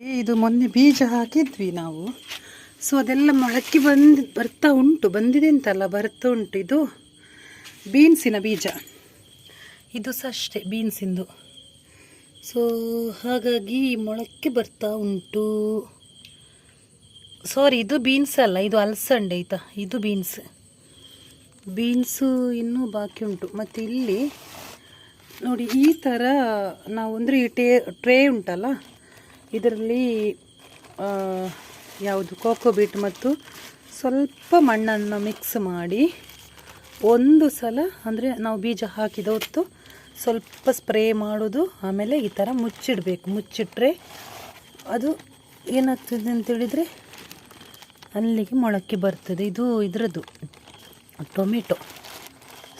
ಇದು ಮೊನ್ನೆ ಬೀಜ ಹಾಕಿದ್ವಿ ನಾವು. ಸೊ ಅದೆಲ್ಲ ಮೊಳಕೆ ಬಂದು, ಬರ್ತಾ ಉಂಟು. ಬಂದಿದೆ ಅಂತಲ್ಲ, ಬರ್ತಾ ಉಂಟು ಇದು. ಬೀನ್ಸಿನ ಬೀಜ. ಇದು ಸಹ ಅಷ್ಟೇ ಬೀನ್ಸಿಂದು. ಸೊ ಹಾಗಾಗಿ ಮೊಳಕೆ ಬರ್ತಾ ಉಂಟು. ಸಾರಿ ಇದು ಬೀನ್ಸ್ ಅಲ್ಲ, ಇದು ಅಲಸಂಡೆ ಆಯಿತಾ? ಇದು ಬೀನ್ಸ್. ಬೀನ್ಸು ಇನ್ನೂ ಬಾಕಿ ಉಂಟು. ಮತ್ತು ಇಲ್ಲಿ, ನೋಡಿ, ಈ ಥರ ನಾವು ಅಂದರೆ ಈ ಟೇ, ಟ್ರೇ ಉಂಟಲ್ಲ? ಇದರಲ್ಲಿ ಯಾವುದು ಕೋಕೋ ಬೀಟ್ ಮತ್ತು ಸ್ವಲ್ಪ ಮಣ್ಣನ್ನು ಮಿಕ್ಸ್ ಮಾಡಿ ಒಂದು ಸಲ, ಅಂದರೆ ನಾವು ಬೀಜ ಹಾಕಿದ ಹೊತ್ತು ಸ್ವಲ್ಪ ಸ್ಪ್ರೇ ಮಾಡೋದು, ಆಮೇಲೆ ಈ ಥರ ಮುಚ್ಚಿಡಬೇಕು. ಮುಚ್ಚಿಟ್ರೆ ಅದು ಏನಾಗ್ತದೆ ಅಂತೇಳಿದರೆ ಅಲ್ಲಿಗೆ ಮೊಳಕೆ ಬರ್ತದೆ. ಇದು ಇದರದ್ದು, ಟೊಮೆಟೊ.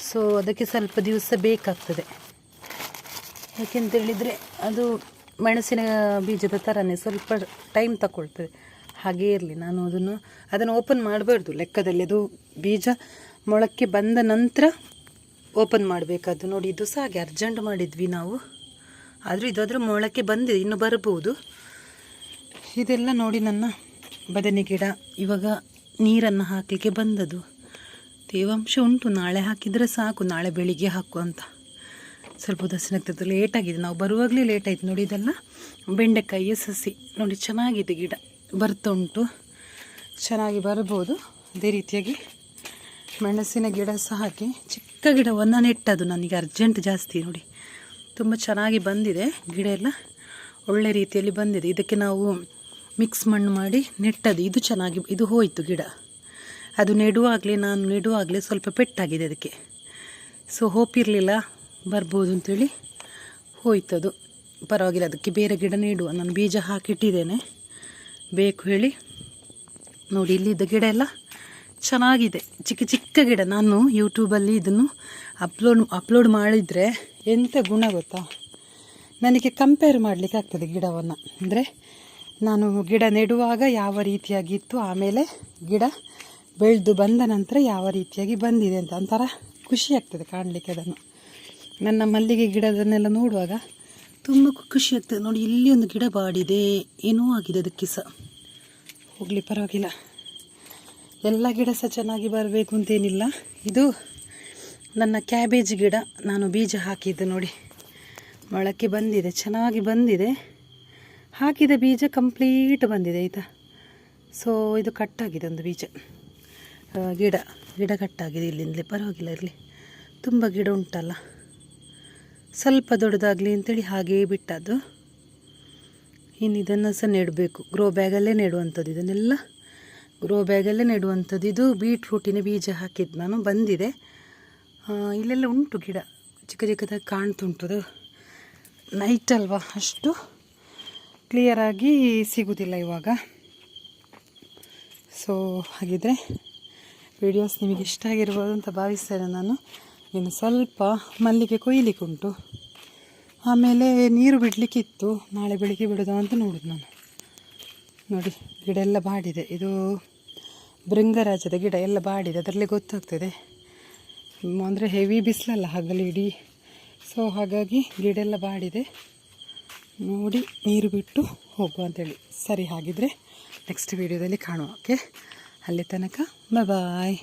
ಸೊ ಅದಕ್ಕೆ ಸ್ವಲ್ಪ ದಿವಸ ಬೇಕಾಗ್ತದೆ. ಯಾಕೆಂತೇಳಿದರೆ ಅದು ಮೆಣಸಿನ ಬೀಜದ ಥರನೇ ಸ್ವಲ್ಪ ಟೈಮ್ ತಗೊಳ್ತದೆ ಹಾಗೇ ಇರಲಿ, ನಾನು ಅದನ್ನು ಅದನ್ನು ಓಪನ್ ಮಾಡಬಾರ್ದು. ಲೆಕ್ಕದಲ್ಲಿ ಅದು ಬೀಜ ಮೊಳಕ್ಕೆ ಬಂದ ನಂತರ ಓಪನ್ ಮಾಡಬೇಕಾದ್ದು. ನೋಡಿ, ಇದು ಸಹ ಹಾಗೆ ಅರ್ಜೆಂಟ್ ಮಾಡಿದ್ವಿ ನಾವು. ಆದರೂ ಇದಾದರೂ ಮೊಳಕೆ ಬಂದಿದೆ, ಇನ್ನು ಬರ್ಬೋದು. ಇದೆಲ್ಲ ನೋಡಿ ನನ್ನ ಬದನೆ ಗಿಡ. ಇವಾಗ ನೀರನ್ನು ಹಾಕಲಿಕ್ಕೆ ಬಂದದು ತೇವಾಂಶ ಉಂಟು. ನಾಳೆ ಹಾಕಿದರೆ ಸಾಕು. ನಾಳೆ ಬೆಳಿಗ್ಗೆ ಹಾಕು ಅಂತ. ಸ್ವಲ್ಪ ದರ್ಶನಾಗ್ತದೆ ಲೇಟ್ ಆಗಿದೆ. ನಾವು ಬರುವಾಗಲೇ ಲೇಟ್ ಆಯಿತು. ನೋಡಿ, ಇದೆಲ್ಲ ಬೆಂಡೆಕಾಯಿ ಸಸಿ. ನೋಡಿ, ಚೆನ್ನಾಗಿದೆ ಗಿಡ. ಬರ್ತಾ ಉಂಟು. ಚೆನ್ನಾಗಿ ಬರ್ಬೋದು. ಅದೇ ರೀತಿಯಾಗಿ ಮೆಣಸಿನ ಗಿಡ ಸಹ ಹಾಕಿ. ಚಿಕ್ಕ ಗಿಡವನ್ನು ನೆಟ್ಟದು ನನಗೆ ಅರ್ಜೆಂಟ್ ಜಾಸ್ತಿ ನೋಡಿ. ತುಂಬ ಚೆನ್ನಾಗಿ ಬಂದಿದೆ. ಗಿಡ ಎಲ್ಲ ಒಳ್ಳೆ ರೀತಿಯಲ್ಲಿ ಬಂದಿದೆ. ಇದಕ್ಕೆ ನಾವು ಮಿಕ್ಸ್ ಮಣ್ಣು ಮಾಡಿ ನೆಟ್ಟದು ಇದು ಚೆನ್ನಾಗಿ, ಇದು ಹೋಯಿತು ಗಿಡ. ಅದು ನೆಡುವಾಗಲೇ, ನಾನು ನೆಡುವಾಗಲೇ ಸ್ವಲ್ಪ ಪೆಟ್ಟಾಗಿದೆ ಅದಕ್ಕೆ. ಸೊ ಹೋಪ್ ಇರಲಿಲ್ಲ. ಬರ್ಬೋದು ಅಂತೇಳಿ ಹೋಯ್ತದು. ಪರವಾಗಿಲ್ಲ, ಅದಕ್ಕೆ ಬೇರೆ ಗಿಡ ನೆಡುವ. ನಾನು ಬೀಜ ಹಾಕಿಟ್ಟಿದ್ದೇನೆ. ಬೇಕು ಹೇಳಿ. ನೋಡಿ, ಇಲ್ಲಿದ್ದ ಗಿಡ ಎಲ್ಲ ಚೆನ್ನಾಗಿದೆ. ಚಿಕ್ಕ ಚಿಕ್ಕ ಗಿಡ. ನಾನು ಯೂಟ್ಯೂಬಲ್ಲಿ ಇದನ್ನು ಅಪ್ಲೋಡ್ ಅಪ್ಲೋಡ್ ಮಾಡಿದರೆ ಎಂಥ ಗುಣ ಗೊತ್ತಾ? ನನಗೆ ಕಂಪೇರ್ ಮಾಡಲಿಕ್ಕೆ ಆಗ್ತದೆ ಗಿಡವನ್ನು. ಅಂದರೆ ನಾನು ಗಿಡ ನೆಡುವಾಗ ಯಾವ ರೀತಿಯಾಗಿತ್ತು ಆಮೇಲೆ ಗಿಡ ಬೆಳೆದು ಬಂದ ನಂತರ ಯಾವ ರೀತಿಯಾಗಿ ಬಂದಿದೆ ಅಂತ ಒಂಥರ ಖುಷಿ ಆಗ್ತದೆ ಕಾಣಲಿಕ್ಕೆ ಅದನ್ನು. ನನ್ನ ಮಲ್ಲಿಗೆ ಗಿಡದನ್ನೆಲ್ಲ ನೋಡುವಾಗ ತುಂಬ ಖುಷಿ ಆಗ್ತದೆ. ನೋಡಿ, ಇಲ್ಲಿ ಒಂದು ಗಿಡ ಬಾಡಿದೆ. ಏನೂ ಆಗಿದೆ ಅದಕ್ಕೆ ಸಹ. ಹೋಗಲಿ, ಪರವಾಗಿಲ್ಲ. ಎಲ್ಲ ಗಿಡ ಸಹ ಚೆನ್ನಾಗಿ ಬರಬೇಕು ಅಂತೇನಿಲ್ಲ. ಇದು ನನ್ನ ಕ್ಯಾಬೇಜ್ ಗಿಡ. ನಾನು ಬೀಜ ಹಾಕಿದ್ದು ನೋಡಿ. ಮೊಳಕೆ ಬಂದಿದೆ. ಚೆನ್ನಾಗಿ ಬಂದಿದೆ. ಹಾಕಿದ ಬೀಜ ಕಂಪ್ಲೀಟ್ ಬಂದಿದೆ, ಆಯಿತಾ? ಸೊ ಇದು ಕಟ್ಟಾಗಿದೆ ಒಂದು ಬೀಜ. ಗಿಡ. ಗಿಡ ಕಟ್ಟಾಗಿದೆ ಇಲ್ಲಿಂದಲೇ. ಪರವಾಗಿಲ್ಲ, ಇರಲಿ. ತುಂಬ ಗಿಡ ಉಂಟಲ್ಲ. ಸ್ವಲ್ಪ ದೊಡ್ಡದಾಗಲಿ ಅಂತೇಳಿ ಹಾಗೇ ಬಿಟ್ಟದ್ದು. ಇನ್ನು ಇದನ್ನು ಸಹ ನೆಡಬೇಕು. ಗ್ರೋ ಬ್ಯಾಗಲ್ಲೇ ನೆಡುವಂಥದ್ದು ಇದನ್ನೆಲ್ಲ. ಗ್ರೋ ಬ್ಯಾಗಲ್ಲೇ ನೆಡುವಂಥದ್ದು. ಇದು ಬೀಟ್ರೂಟಿನ ಬೀಜ ಹಾಕಿದ್ದು ನಾನು, ಬಂದಿದೆ. ಇಲ್ಲೆಲ್ಲ ಉಂಟು ಗಿಡ. ಚಿಕ್ಕ ಚಿಕ್ಕದಾಗಿ ಕಾಣ್ತುಂಟು ಅದು. ನೈಟ್ ಅಲ್ವಾ ಅಷ್ಟು? ಕ್ಲಿಯರಾಗಿ ಸಿಗುವುದಿಲ್ಲ ಇವಾಗ. ಸೊ ಹಾಗಿದ್ರೆ ವಿಡಿಯೋಸ್ ನಿಮಗೆ ಇಷ್ಟ ಆಗಿರ್ಬೋದು ಅಂತ ಭಾವಿಸ್ತೇನೆ ನಾನು. ಇನ್ನು ಸ್ವಲ್ಪ ಮಲ್ಲಿಗೆ ಕೊಯ್ಲಿಕ್ಕುಂಟು. ಆಮೇಲೆ ನೀರು ಬಿಡಲಿಕ್ಕಿತ್ತು. ನಾಳೆ ಬೆಳಿಗ್ಗೆ ಬಿಡೋದು ಅಂತ ನೋಡೋದು ನಾನು. ನೋಡಿ, ಗಿಡ ಎಲ್ಲ ಬಾಡಿದೆ. ಇದು ಭೃಂಗರಾಜದ ಗಿಡ ಎಲ್ಲ ಬಾಡಿದೆ. ಅದರಲ್ಲಿ ಗೊತ್ತಾಗ್ತದೆ. ಅಂದರೆ ಹೆವಿ ಬಿಸಿಲಲ್ಲ ಹಗಲು ಇಡೀ. ಸೊ ಹಾಗಾಗಿ ಗಿಡ ಎಲ್ಲ ಬಾಡಿದೆ. ನೋಡಿ, ನೀರು ಬಿಟ್ಟು ಹೋಗುವ ಅಂತೇಳಿ. ಸರಿ, ಹಾಗಿದ್ರೆ ನೆಕ್ಸ್ಟ್ ವೀಡಿಯೋದಲ್ಲಿ ಕಾಣುವ. ಓಕೆ ಅಲ್ಲಿ ತನಕ ಬಾಯ್